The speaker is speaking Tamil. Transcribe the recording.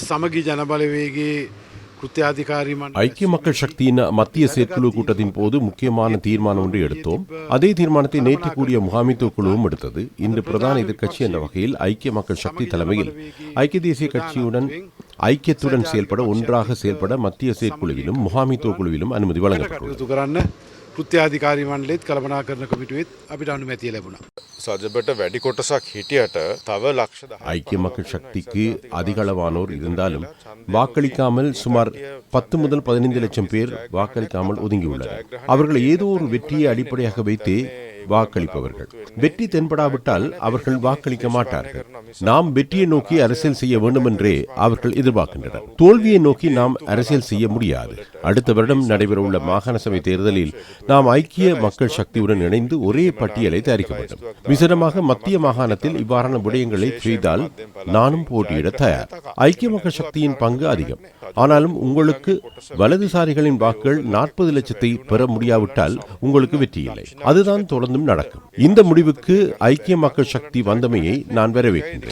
සමගි ජනබලවේගේ කෘත්‍යාධිකාරී මණ්ඩලය ஐக்கிய மக்கள் சக்தியின் மத்திய செயற்குழு கூட்டத்தின் போது முக்கியமான தீர்மானம் ஒன்று எடுத்தோம் அதே தீர்மானத்தை நேற்று கூடிய முகாமித்துவ குழுவும் எடுத்தது இன்று பிரதான எதிர்க்கட்சி என்ற வகையில் ஐக்கிய மக்கள் சக்தி தலைமையில் ஐக்கிய தேசிய கட்சியுடன் ஐக்கியத்துடன் செயல்பட ஒன்றாக செயல்பட மத்திய செயற்குழுவிலும் முகாமித்துவ குழுவிலும் அனுமதி வழங்கப்பட்டுள்ளது ஐக்கிய மக்கள் சக்திக்கு அதிகளவானோர் இருந்தாலும் வாக்களிக்காமல் சுமார் பத்து முதல் பதினைந்து லட்சம் பேர் வாக்களிக்காமல் ஒதுங்கியுள்ளனர் அவர்கள் ஏதோ ஒரு வெற்றியை அடிப்படையாக வைத்து வாக்களிப்பவர்கள். வெற்றி தென்படாவிட்டால் அவர்கள் வாக்களிக்க மாட்டார்கள். நாம் வெற்றியை நோக்கி அரசியல் செய்ய வேண்டும் என்றே அவர்கள் எதிர்பார்க்கின்றனர். தோல்வியை நோக்கி நாம் அரசியல் செய்ய முடியாது. அடுத்த வருடம் நடைபெறவுள்ள மாகாண சபை தேர்தலில் நாம் ஐக்கிய மக்கள் சக்தியுடன் இணைந்து ஒரே பட்டியலை தயாரிக்க வேண்டும். விசேடமாக மத்திய மாகாணத்தில் இவ்வாறான விடயங்களை செய்தால் நானும் போட்டியிட தயார். ஐக்கிய மக்கள் சக்தியின் பங்கு அதிகம். ஆனாலும் உங்களுக்கு வலதுசாரிகளின் வாக்குகள் நாற்பது லட்சத்தை பெற முடியாவிட்டால் உங்களுக்கு வெற்றி இல்லை அதுதான் தொடர்ந்து தொடர்ந்தும் நடக்கும். இந்த முடிவுக்கு ஐக்கிய மக்கள் சக்தி வந்தமையை நான் வரவேற்கின்றேன்.